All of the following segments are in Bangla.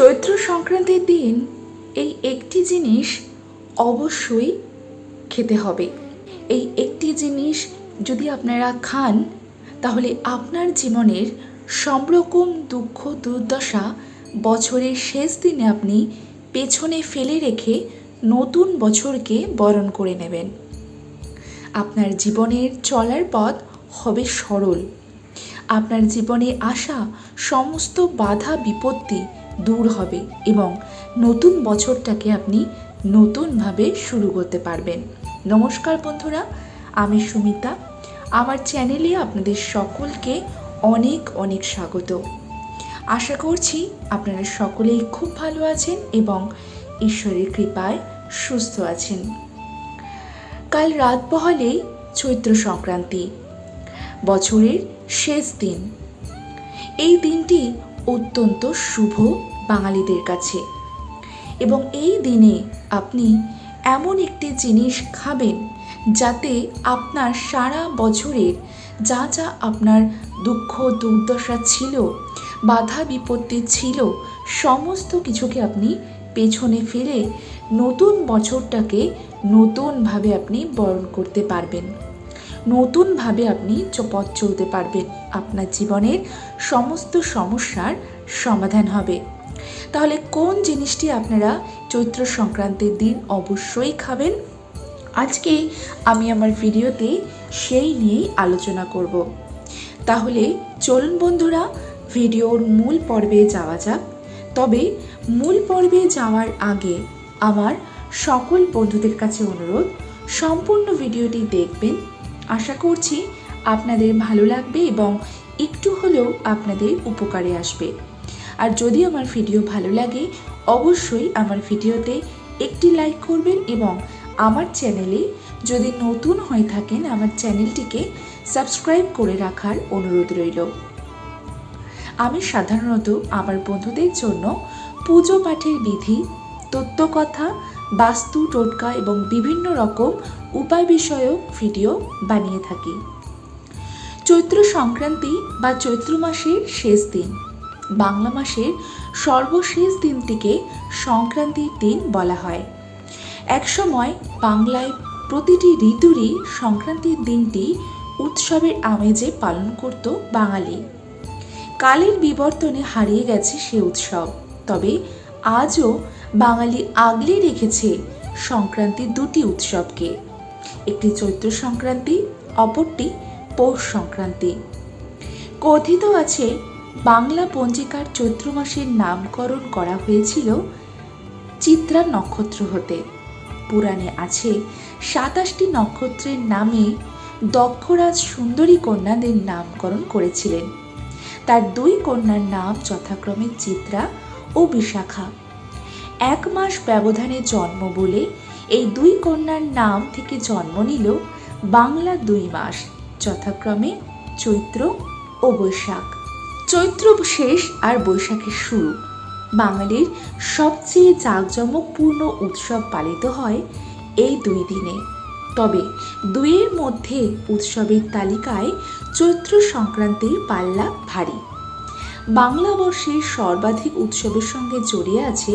চৈত্র সংক্রান্তির দিন এই একটি জিনিস অবশ্যই খেতে হবে। এই একটি জিনিস যদি আপনারা খান, তাহলে আপনার জীবনের সব রকম দুঃখ, দুর্দশা বছরের শেষ দিনে আপনি পেছনে ফেলে রেখে নতুন বছরকে বরণ করে নেবেন। আপনার জীবনের চলার পথ হবে সরল। আপনার জীবনে আসা সমস্ত বাধা, বিপত্তি দূর হবে এবং নতুন বছরটাকে আপনি নতুনভাবে শুরু করতে পারবেন। নমস্কার বন্ধুরা, আমি সুমিতা। আমার চ্যানেলে আপনাদের সকলকে অনেক অনেক স্বাগত। আশা করছি আপনারা সকলেই খুব ভালো আছেন এবং ঈশ্বরের কৃপায় সুস্থ আছেন। কাল রাত পহলেই চৈত্র সংক্রান্তি, বছরের শেষ দিন। এই দিনটি অত্যন্ত শুভ বাঙালিদের কাছে। এবং এই দিনে আপনি এমন একটি জিনিস খাবেন যাতে আপনার সারা বছরের যা যা আপনার দুঃখ, দুর্দশা ছিল, বাধা বিপত্তি ছিল, সমস্ত কিছুকে আপনি পেছনে ফেলে নতুন বছরটাকে নতুনভাবে আপনি বরণ করতে পারবেন। নতুনভাবে আপনি পথ চলতে পারবেন। আপনার জীবনের সমস্ত সমস্যার সমাধান হবে। তাহলে কোন জিনিসটি আপনারা চৈত্র সংক্রান্তির দিন অবশ্যই খাবেন? আজকে আমি আমার ভিডিওতে সেই নিয়েই আলোচনা করব। তাহলে চলুন বন্ধুরা, ভিডিওর মূল পর্বে যাওয়া যাক। তবে মূল পর্বে যাওয়ার আগে আমার সকল বন্ধুদের কাছে অনুরোধ, সম্পূর্ণ ভিডিওটি দেখবেন আশা করছি আপনাদের ভালো লাগবে এবং একটু হলেও আপনাদের উপকারে আসবে। আর যদি আমার ভিডিও ভালো লাগে, অবশ্যই আমার ভিডিওতে একটি লাইক করবেন এবং আমার চ্যানেলে যদি নতুন হয়ে থাকেন, আমার চ্যানেলটিকে সাবস্ক্রাইব করে রাখার অনুরোধ রইল। আমি সাধারণত আমার বন্ধুদের জন্য পুজো পাঠের বিধি, তত্ত্বকথা, বাস্তু, টোটকা এবং বিভিন্ন রকম উপায় বিষয়ক ভিডিও বানিয়ে থাকি। চৈত্র সংক্রান্তি বা চৈত্র মাসের শেষ দিন। বাংলা মাসের সর্বশেষ দিনটিকে সংক্রান্তির দিন বলা হয়। একসময় বাংলায় প্রতিটি ঋতুরই সংক্রান্তির দিনটি উৎসবের আমেজে পালন করত বাঙালি। কালের বিবর্তনে হারিয়ে গেছে সে উৎসব। তবে আজও বাঙালি আগলে রেখেছে সংক্রান্তির দুটি উৎসবকে। একটি চৈত্র সংক্রান্তি, অপরটি পৌষ সংক্রান্তি। কথিত আছে, বাংলা পঞ্জিকার চৈত্র মাসের নামকরণ করা হয়েছিল চিত্রা নক্ষত্র হতে। পুরাণে আছে, সাতাশটি নক্ষত্রের নামে দক্ষরাজ সুন্দরী কন্যাদের নামকরণ করেছিলেন। তার দুই কন্যার নাম যথাক্রমে চিত্রা ও বিশাখা। এক মাস ব্যবধানে জন্ম বলে এই দুই কন্যার নাম থেকে জন্ম নিল বাংলা দুই মাস, যথাক্রমে চৈত্র ও বৈশাখ। চৈত্র শেষ আর বৈশাখের শুরু। বাঙালির সবচেয়ে জাঁকজমকপূর্ণ উৎসব পালিত হয় এই দুই দিনে। তবে দুইয়ের মধ্যে উৎসবের তালিকায় চৈত্র সংক্রান্তির পাল্লা ভারী। বাংলা বর্ষের সর্বাধিক উৎসবের সঙ্গে জড়িয়ে আছে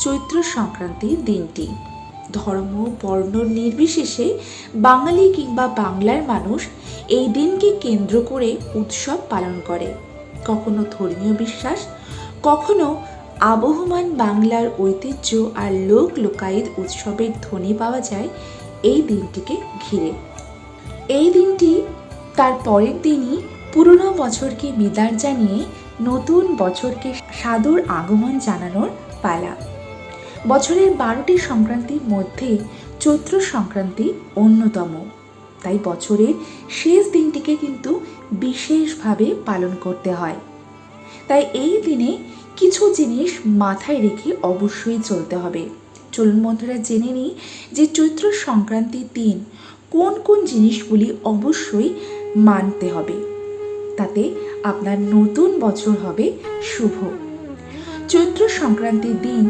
চৈত্র সংক্রান্তির দিনটি। ধর্ম, বর্ণ নির্বিশেষে বাঙালি কিংবা বাংলার মানুষ এই দিনকে কেন্দ্র করে উৎসব পালন করে। কখনো ধর্মীয় বিশ্বাস, কখনো আবহমান বাংলার ঐতিহ্য আর লোক লোকায়ত উৎসবের ধ্বনি পাওয়া যায় এই দিনটিকে ঘিরে। এই দিনটি তার পরের দিনই পুরনো বছরকে বিদার জানিয়ে নতুন বছরকে সাদর আগমন জানানোর পালা। বছরের বারোটি সংক্রান্তির মধ্যে চৈত্র সংক্রান্তি অন্যতম। তাই বছরের শেষ দিনটিকে কিন্তু বিশেষভাবে পালন করতে হয়। তাই এই দিনে কিছু জিনিস মাথায় রেখে অবশ্যই চলতে হবে। চলুন বন্ধুরা, জেনে নিই যে চৈত্র সংক্রান্তির দিন কোন কোন জিনিসগুলি অবশ্যই মানতে হবে। তাতে আপনার নতুন বছর হবে শুভ। চৈত্র সংক্রান্তির দিন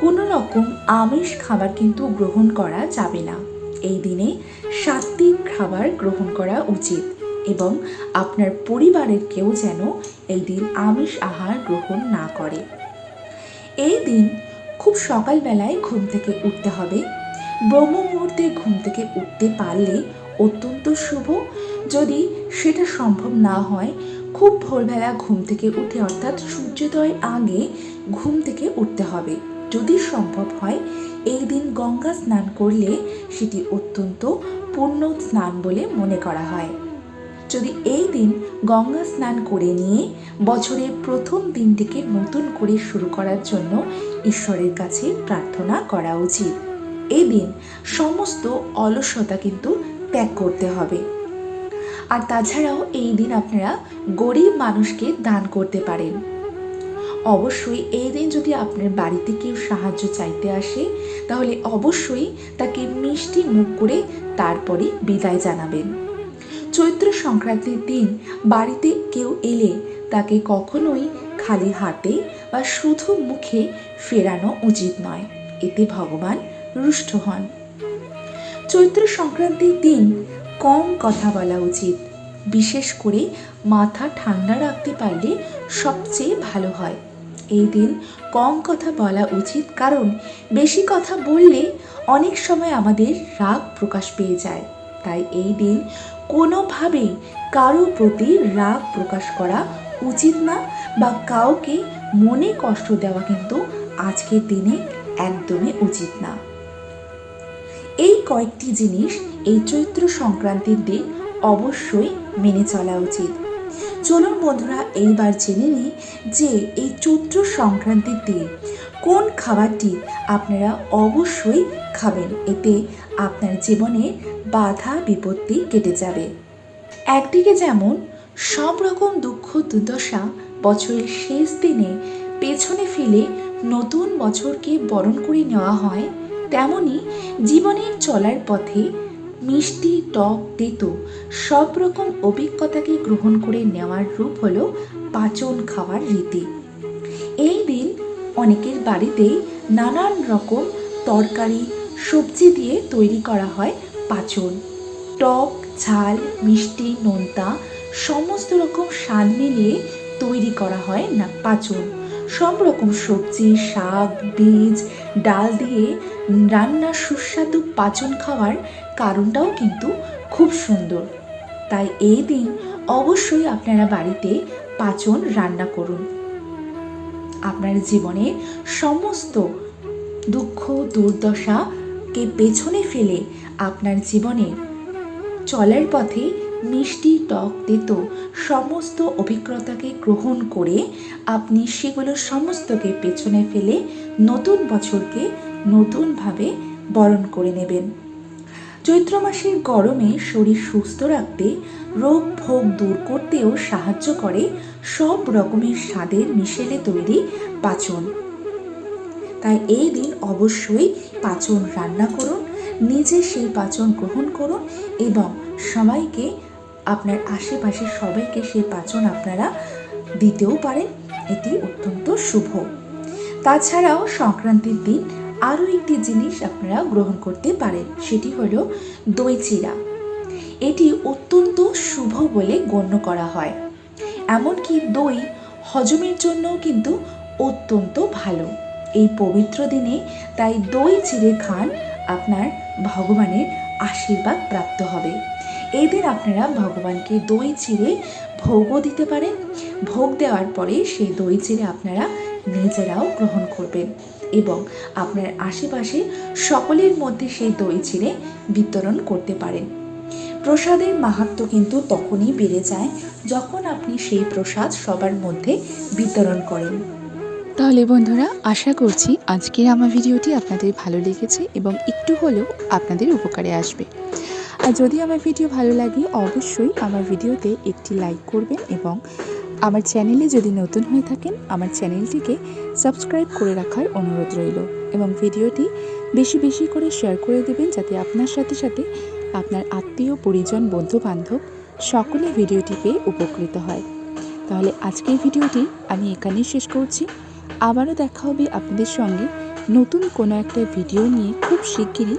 কোনো রকম আমিষ খাবার কিন্তু গ্রহণ করা যাবে না। এই দিনে সাত্বিক খাবার গ্রহণ করা উচিত এবং আপনার পরিবারের কেউ যেন এই দিন আমিষ আহার গ্রহণ না করে। এই দিন খুব সকালবেলায় ঘুম থেকে উঠতে হবে। ব্রহ্ম মুহূর্তে ঘুম থেকে উঠতে পারলে অত্যন্ত শুভ। যদি সেটা সম্ভব না হয়, খুব ভোরবেলা ঘুম থেকে উঠে অর্থাৎ সূর্যোদয়ের আগে ঘুম থেকে উঠতে হবে। যদি সম্ভব হয়, এই দিন গঙ্গা স্নান করলে সেটি অত্যন্ত পূর্ণ স্নান বলে মনে করা হয়। যদি এই দিন গঙ্গা স্নান করে নিয়ে বছরের প্রথম দিনটিকে নতুন করে শুরু করার জন্য ঈশ্বরের কাছে প্রার্থনা করা উচিত। এই দিন সমস্ত অলসতা কিন্তু ত্যাগ করতে হবে। আর তাছাড়াও এই দিন আপনারা গরিব মানুষকে দান করতে পারেন। অবশ্যই এই দিন যদি আপনার বাড়িতে কেউ সাহায্য চাইতে আসে, তাহলে অবশ্যই তাকে মিষ্টি মুখ করে তারপরে বিদায় জানাবেন। চৈত্র সংক্রান্তির দিন বাড়িতে কেউ এলে তাকে কখনোই খালি হাতে বা শুধু মুখে ফেরানো উচিত নয়। এতে ভগবান রুষ্ট হন। চৈত্র সংক্রান্তির দিন কম কথা বলা উচিত। বিশেষ করে মাথা ঠান্ডা রাখতে পারলে সবচেয়ে ভালো হয়। এই দিন কম কথা বলা উচিত, কারণ বেশি কথা বললে অনেক সময় আমাদের রাগ প্রকাশ পেয়ে যায়। তাই এই দিন কোনোভাবেই কারও প্রতি রাগ প্রকাশ করা উচিত না বা কাউকে মনে কষ্ট দেওয়া কিন্তু আজকের দিনে একদমই উচিত না। এই কয়েকটি জিনিস এই চৈত্র সংক্রান্তির দিন অবশ্যই মেনে চলা উচিত। চলুন বন্ধুরা, এইবার জেনে নিই যে এই চৈত্র সংক্রান্তির দিন কোন খাবারটি আপনারা অবশ্যই খাবেন। এতে আপনার জীবনে বাধা বিপত্তি কেটে যাবে। একদিকে যেমন, সব রকম দুঃখ দুর্দশা বছরের শেষ দিনে পেছনে ফেলে নতুন বছরকে বরণ করে নেওয়া হয়, তেমনি জীবনের চলার পথে মিষ্টি টক তেতো সব রকম অভিজ্ঞতাকে গ্রহণ করে নেওয়ার রূপ হলো পাচন খাওয়ার রীতি। এই দিন অনেকের বাড়িতে নানান রকম তরকারি, সবজি দিয়ে তৈরি করা হয় পাচন। টক, ঝাল, মিষ্টি, নোনতা, সমস্ত রকম স্বাদ মিলিয়ে তৈরি করা হয় না পাচন। সব রকম সবজি, শাক, বীজ, ডাল দিয়ে রান্নার সুস্বাদু পাচন খাওয়ার কারণটাও কিন্তু খুব সুন্দর। তাই এই দিন অবশ্যই আপনারা বাড়িতে পাচন রান্না করুন। আপনার জীবনে সমস্ত দুঃখ, দুর্দশাকে পেছনে ফেলে আপনার জীবনে চলার পথে মিষ্টি টক তেতো সমস্ত অভিজ্ঞতাকে গ্রহণ করে আপনি সেগুলো সমস্তকে পেছনে ফেলে নতুন বছরকে নতুনভাবে বরণ করে নেবেন। চৈত্র মাসের গরমে শরীর সুস্থ রাখতে, রোগ ভোগ দূর করতেও সাহায্য করে সব রকমের স্বাদের মিশেলে তৈরি পাচন। তাই এই দিন অবশ্যই পাচন রান্না করুন, নিজে সেই পাচন গ্রহণ করুন এবং সবাইকে আপনার আশেপাশে সবাইকে সেই পাচন আপনারা দিতেও পারেন। এটি অত্যন্ত শুভ। তাছাড়াও সংক্রান্তির দিন আরও একটি জিনিস আপনারা গ্রহণ করতে পারেন, সেটি হল দই চিরা। এটি অত্যন্ত শুভ বলে গণ্য করা হয়। এমনকি দই হজমের জন্যও কিন্তু অত্যন্ত ভালো। এই পবিত্র দিনে তাই দই চিড়ে খান আপনার ভগবানের আশীর্বাদ প্রাপ্ত হবে। এই দিন আপনারা ভগবানকে দই চিড়ে ভোগও দিতে পারেন। ভোগ দেওয়ার পরে সেই দই চিড়ে আপনারা নিজেরাও গ্রহণ করবেন এবং আপনার আশেপাশে সকলের মধ্যে সেই দই চিড়ে বিতরণ করতে পারেন। প্রসাদের মাহাত্ম কিন্তু তখনই বেড়ে যায় যখন আপনি সেই প্রসাদ সবার মধ্যে বিতরণ করেন। তাহলে বন্ধুরা, আশা করছি আজকের আমার ভিডিওটি আপনাদের ভালো লেগেছে এবং একটু হলেও আপনাদের উপকারে আসবে। আর যদি আমার ভিডিও ভালো লাগে, অবশ্যই আমার ভিডিওতে একটি লাইক করবেন এবং আমার চ্যানেলে যদি নতুন হয়ে থাকেন, আমার চ্যানেলটিকে সাবস্ক্রাইব করে রাখার অনুরোধ রইল এবং ভিডিওটি বেশি বেশি করে শেয়ার করে দেবেন যাতে আপনার সাথে সাথে আপনার আত্মীয়, পরিজন বন্ধু বান্ধব সকলে ভিডিওটি পেয়ে উপকৃত হয়। তাহলে আজকের ভিডিওটি আমি এখানেই শেষ করছি। আবারও দেখা হবে আপনাদের সঙ্গে নতুন কোনো একটা ভিডিও নিয়ে খুব শিগগিরই।